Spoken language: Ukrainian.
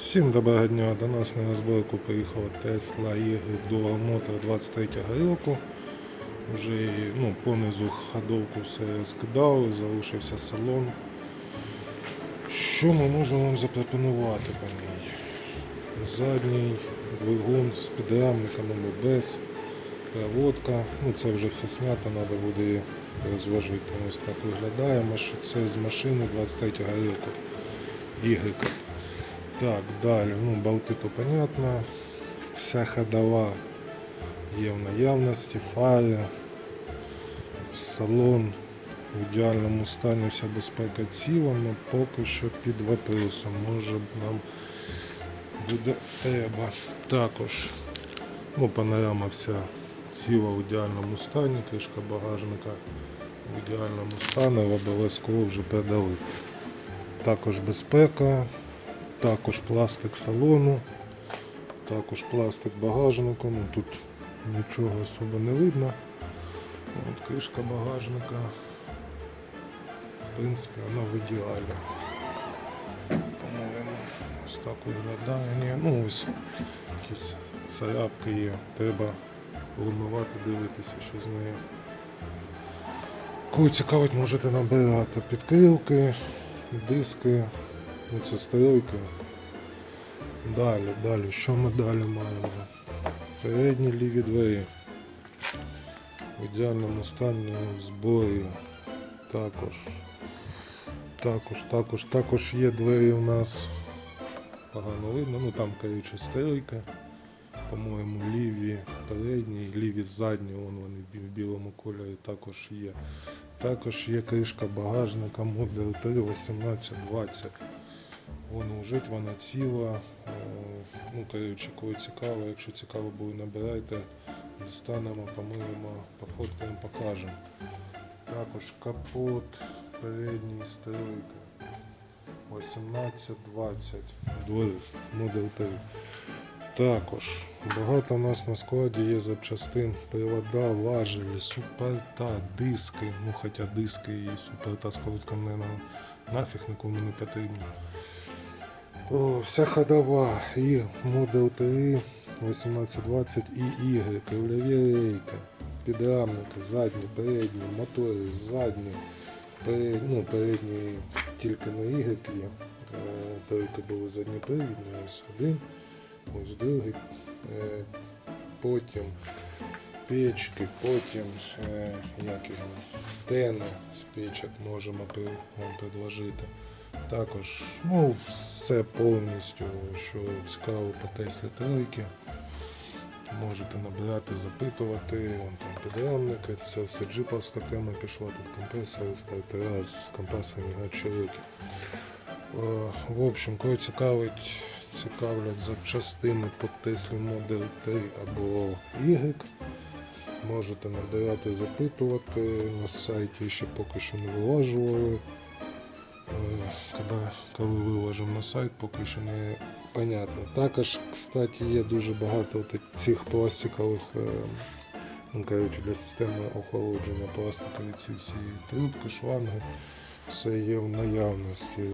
Всім доброго дня. До нас на розборку приїхала Tesla Y Dual Motor 23 року. Вже ну, понизу ходовку все розкидали, залишився салон. Що ми можемо вам запропонувати по ній? Задній двигун з підрамником або без, проводка. Ну, це вже все снято, треба буде розважити. Ось так виглядає. Це з машини 23 року. Y. Так, далі, ну, болти то понятно. Вся ходова є в наявності, фари, салон в ідеальному стані, вся безпека ціла, але поки що під вопросом. Може нам буде треба. Також ну, панорама вся ціла в ідеальному стані, кришка багажника в ідеальному стані, обов'язково вже передали. Також безпека, також пластик салону, також пластик багажника. Ну, тут нічого особо не видно. От кришка багажника. В принципі, вона в ідеалі. По-моєму, ось так виглядає. Ні, ну ось якісь царапки є. Треба вимивати, дивитися, що з нею. Кого цікавить, можете набирати підкрилки, диски, ну це стройки. Далі, далі, що ми далі маємо? Передні ліві двері. В ідеальному стані в зборі. Також. Також, також, також є двері у нас. Погано видно, ну там коротше стройка. По-моєму, ліві передні, ліві задні, вон вони в білому кольорі також є. Також є кришка багажника Model 3 1820. Вона лежить, вона ціла. Е, Ну, коротше, кого цікаво, якщо цікаво буде, набирайте, дістанемо, помиємо, пофоткаємо, покажемо. Також капот, передній стройка. 1820. Дворист, Model 3. Також багато у нас на складі є запчастин, привода, важелі, суперта, диски. Ну хоча диски і суперта з колодком не нафіг нікому не потрібні. Вся ходова і Model 3 1820 і Y, кривляві рейки, підрамники, задні, передні, мотори, задні, перед, ну, передні тільки на Y є. Е, Тройки були задньопривідні, ось один, ось другий. Е, Потім печки, потім е, як його, тени з печок можемо вам предложити. Також ну, все повністю, що цікаво по Теслі тройки. Можете набирати, запитувати, вон там підрамники, це все джиповська тема пішла, тут компресори, стартера з компресорні гачелики. В общем, кого цікавить, цікавлять запчастини по Теслі Model 3 або Y. Можете набирати, запитувати. На сайті ще поки що не вилажували. Коли, виложимо на сайт, поки що не понятно. Також, кстати, є дуже багато цих пластикових е, ну, коротше, для системи охолодження пластикові ці всі трубки, шланги. Все є в наявності.